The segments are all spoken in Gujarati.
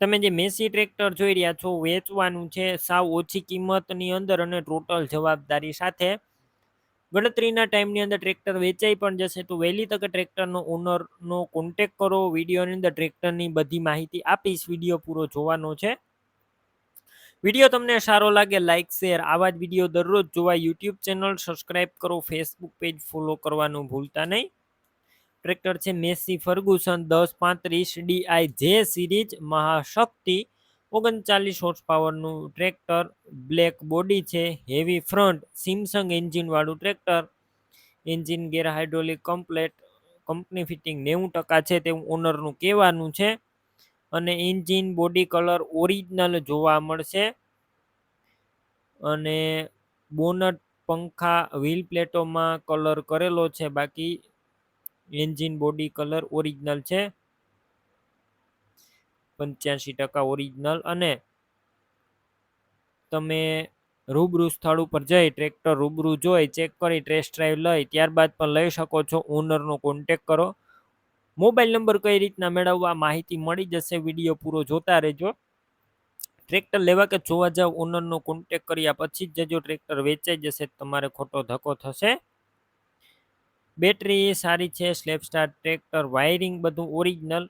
તમે જે મેસી ટ્રેક્ટર જોઈ રહ્યા છો, વેચવાનું છે, સાવ ઓછી કિંમતની અંદર અને ટોટલ જવાબદારી સાથે. ગણતરીના ટાઈમની અંદર ટ્રેક્ટર વેચાઈ પણ જશે, તો વહેલી તકે ટ્રેક્ટરનો ઓનરનો કોન્ટેક કરો, વિડીયોની અંદર ટ્રેક્ટરની બધી માહિતી આપીશ, વીડિયો પૂરો જોવાનો છે. વીડિયો તમને સારો લાગે લાઇક શેર આવા જ વીડિયો દરરોજ જોવા યુટ્યુબ ચેનલ સબસ્ક્રાઇબ કરો ફેસબુક પેજ ફોલો કરવાનું ભૂલતા નહીં. ટ્રેક્ટર છે મેસી ફર્ગુસન, દસ પાંત્રીસ ડીઆઈ જે સિરીઝ મહાશક્તિ, ઓગણચાલીસ હોર્સ પાવરનું ટ્રેક્ટર, બ્લેક બોડી છે, હેવી ફ્રન્ટ, સિમસંગ એન્જિનવાળું tractor engine gear hydraulic complete company fitting નેવું ટકા છે તેવું ઓનરનું કહેવાનું છે. અને એન્જિન બોડી કલર ઓરિજિનલ જોવા મળશે. અને બોનટ, પંખા વ્હીલ પ્લેટોમાં કલર કરેલો છે. બાકી એન્જિન બોડી કલર ઓરિજિનલ છે. પંચ્યાસી ટકા ઓરિજિનલ અને તમે રૂબરૂ સ્થળ ઉપર જઈ ટ્રેક્ટર રૂબરૂ જોઈ ચેક કરી ટેસ્ટ ડ્રાઈવ લઈ, ત્યારબાદ પણ લઈ શકો છો. ઓનરનો કોન્ટેક કરો. મોબાઈલ નંબર કઈ રીતના મેળવવા માહિતી મળી જશે વીડિયો પૂરો જોતા રહેજો. ટ્રેક્ટર લેવા કે જોવા જાવ ઓનરનો કોન્ટેક કર્યા પછી જ જો ટ્રેક્ટર વેચાઈ જશે, તમારે ખોટો ધક્કો થશે. બેટરી સારી છે સ્લેપ સ્ટાર, ટ્રેક્ટર, વાયરિંગ બધું ઓરિજિનલ.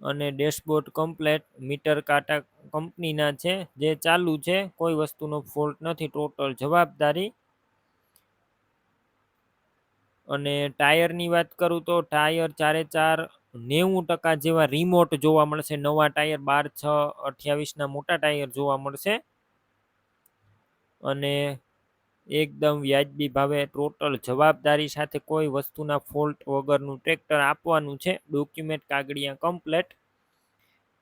અને ડેશબોર્ડ કમ્પ્લેટ, મીટર કાંટા કંપનીના છે, જે ચાલુ છે, કોઈ વસ્તુનો ફોલ્ટ નથી, ટોટલ જવાબદારી. અને ટાયરની વાત કરું તો ટાયર ચારે ચાર નેવું ટકા જેવા રિમોટ જોવા મળશે, નવા ટાયર બાર, છ, અઠ્યાવીસના મોટા ટાયર જોવા મળશે. અને એકદમ વ્યાજબી ભાવે ટોટલ જવાબદારી સાથે કોઈ વસ્તુના ફોલ્ટ વગરનું ટ્રેક્ટર આપવાનું છે. ડોક્યુમેન્ટ કાગળિયા કમ્પ્લેટ.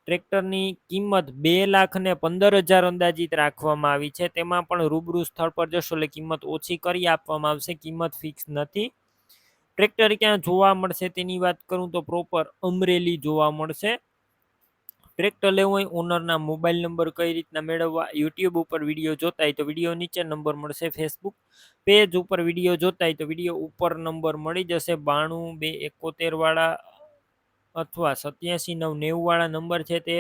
ટ્રેક્ટરની કિંમત બે લાખ ને પંદર હજાર અંદાજિત રાખવામાં આવી છે. તેમાં પણ રૂબરૂ સ્થળ પર જશો એટલે કિંમત ઓછી કરી આપવામાં આવશે. કિંમત ફિક્સ નથી. ટ્રેક્ટર ક્યાં જોવા મળશે તેની વાત કરું તો પ્રોપર અમરેલી જોવા મળશે. ટ્રેક્ટર લેવું હોય ઓનરના મોબાઈલ નંબર કઈ રીતના મેળવવા યુટ્યુબ ઉપર વીડિયો જોતા હોય તો વીડિયો નીચે નંબર મળશે ફેસબુક પેજ ઉપર વીડિયો જોતા હોય તો વીડિયો ઉપર નંબર મળી જશે. બાણું બે એકોતેરવાળા અથવા સત્યાસી નવ નેવુંવાળા નંબર છે તે.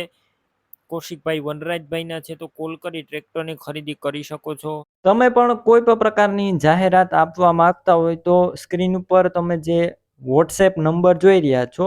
કૌશિકભાઈ વનરાજભાઈના છે તો કોલ કરી ટ્રેક્ટરની ખરીદી કરી શકો છો. તમે પણ કોઈ પણ પ્રકારની જાહેરાત આપવા માંગતા હોય તો સ્ક્રીન ઉપર તમે જે વોટ્સએપ નંબર જોઈ રહ્યા છો